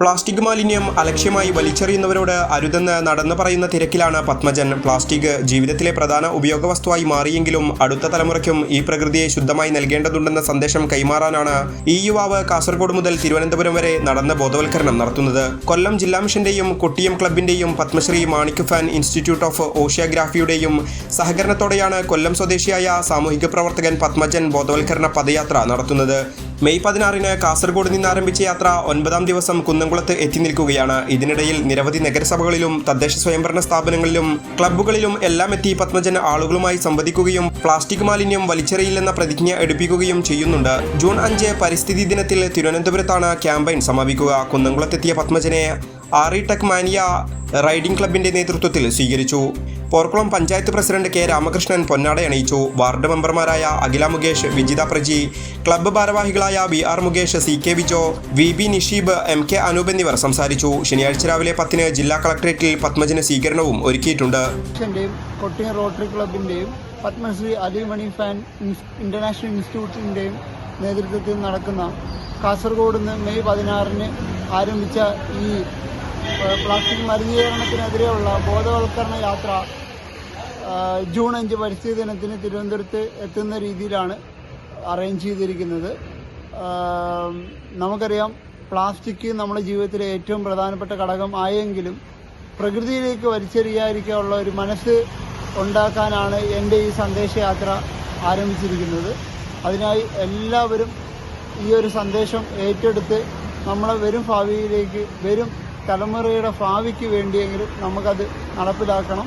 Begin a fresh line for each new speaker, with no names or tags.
Plastic മാലിന്യം അലക്ഷ്യമായി വലിച്ചെറിയുന്നവരോട് അരുതെന്ന് നടന്നു പറയുന്ന തിരക്കിലാണ് പത്മജൻ. പ്ലാസ്റ്റിക് ജീവിതത്തിലെ പ്രധാന ഉപയോഗ വസ്തുവായി മാറിയെങ്കിലും അടുത്ത തലമുറയ്ക്കും ഈ പ്രകൃതിയെ ശുദ്ധമായി നൽകേണ്ടതുണ്ടെന്ന സന്ദേശം കൈമാറാനാണ് ഈ യുവാവ് കാസർഗോഡ് മുതൽ തിരുവനന്തപുരം വരെ നടന്ന ബോധവൽക്കരണം നടത്തുന്നത്. കൊല്ലം ജില്ലാ മിഷന്റെയും കൊട്ടിയം ക്ലബിന്റെയും Padmashri Manikfan institute of ഓഷ്യാഗ്രാഫിയുടെയും സഹകരണത്തോടെയാണ് കൊല്ലം സ്വദേശിയായ സാമൂഹിക പ്രവർത്തകൻ പത്മജൻ ബോധവൽക്കരണ പദയാത്ര നടത്തുന്നത്. മെയ് പതിനാറിന് കാസർഗോഡ് നിന്ന് ആരംഭിച്ച യാത്ര ഒൻപതാം ദിവസം കുന്നംകുളത്ത് എത്തി നിൽക്കുകയാണ്. ഇതിനിടയിൽ നിരവധി നഗരസഭകളിലും തദ്ദേശ സ്വയംഭരണ സ്ഥാപനങ്ങളിലും ക്ലബ്ബുകളിലും എല്ലാം എത്തി പത്മജൻ ആളുകളുമായി സംവദിക്കുകയും പ്ലാസ്റ്റിക് മാലിന്യം വലിച്ചെറിയില്ലെന്ന പ്രതിജ്ഞ എടുപ്പിക്കുകയും ചെയ്യുന്നുണ്ട്. ജൂൺ അഞ്ച് പരിസ്ഥിതി ദിനത്തിൽ തിരുവനന്തപുരത്താണ് ക്യാമ്പയിൻ സമാപിക്കുക. കുന്നംകുളത്തെത്തിയ പത്മജനെ ആറി ടെക് മാനിയ റൈഡിംഗ് ക്ലബിന്റെ നേതൃത്വത്തിൽ സ്വീകരിച്ചു. പോർക്കുളം പഞ്ചായത്ത് പ്രസിഡന്റ് കെ രാമകൃഷ്ണൻ പൊന്നാട അണിയിച്ചു. വാർഡ് മെമ്പർമാരായ അഖില മുകേഷ് വിജിത പ്രജി ക്ലബ്ബ് ഭാരവാഹികളായ B R Mukesh C K Vijo V B Nisheeb M K Anoop എന്നിവർ സംസാരിച്ചു. ശനിയാഴ്ച രാവിലെ പത്തിന് ജില്ലാ കളക്ടറേറ്റിൽ പത്മജന സ്വീകരണവും ഒരുക്കിയിട്ടുണ്ട്.
റോട്ടറി ക്ലബിന്റെയും പത്മശ്രീ അലിമണി ഫാൻ ഇന്റർനാഷണൽ ഇൻസ്റ്റിറ്റ്യൂട്ടിന്റെയും നേതൃത്വത്തിൽ നടക്കുന്ന കാസർഗോഡ് നിന്ന് മെയ് പതിനാറിന് ആരംഭിച്ച ഈ പ്ലാസ്റ്റിക് മലിനീകരണത്തിനെതിരെയുള്ള ബോധവൽക്കരണ യാത്ര ജൂൺ അഞ്ച് പരിസ്ഥിതി ദിനത്തിന് തിരുവനന്തപുരത്ത് എത്തുന്ന രീതിയിലാണ് അറേഞ്ച് ചെയ്തിരിക്കുന്നത്. നമുക്കറിയാം പ്ലാസ്റ്റിക് നമ്മുടെ ജീവിതത്തിലെ ഏറ്റവും പ്രധാനപ്പെട്ട ഘടകം ആയെങ്കിലും പ്രകൃതിയിലേക്ക് വലിച്ചെറിയാതിരിക്കാനുള്ള ഒരു മനസ്സ് ഉണ്ടാക്കാനാണ് എന്റെ ഈ സന്ദേശയാത്ര ആരംഭിച്ചിരിക്കുന്നത്. അതിനായി എല്ലാവരും ഈ ഒരു സന്ദേശം ഏറ്റെടുത്ത് നമ്മളെ വരും ഭാവിയിലേക്ക് വരും തലമുറയുടെ ഭാവിക്ക് വേണ്ടിയെങ്കിലും നമുക്കത് നടപ്പിലാക്കണം.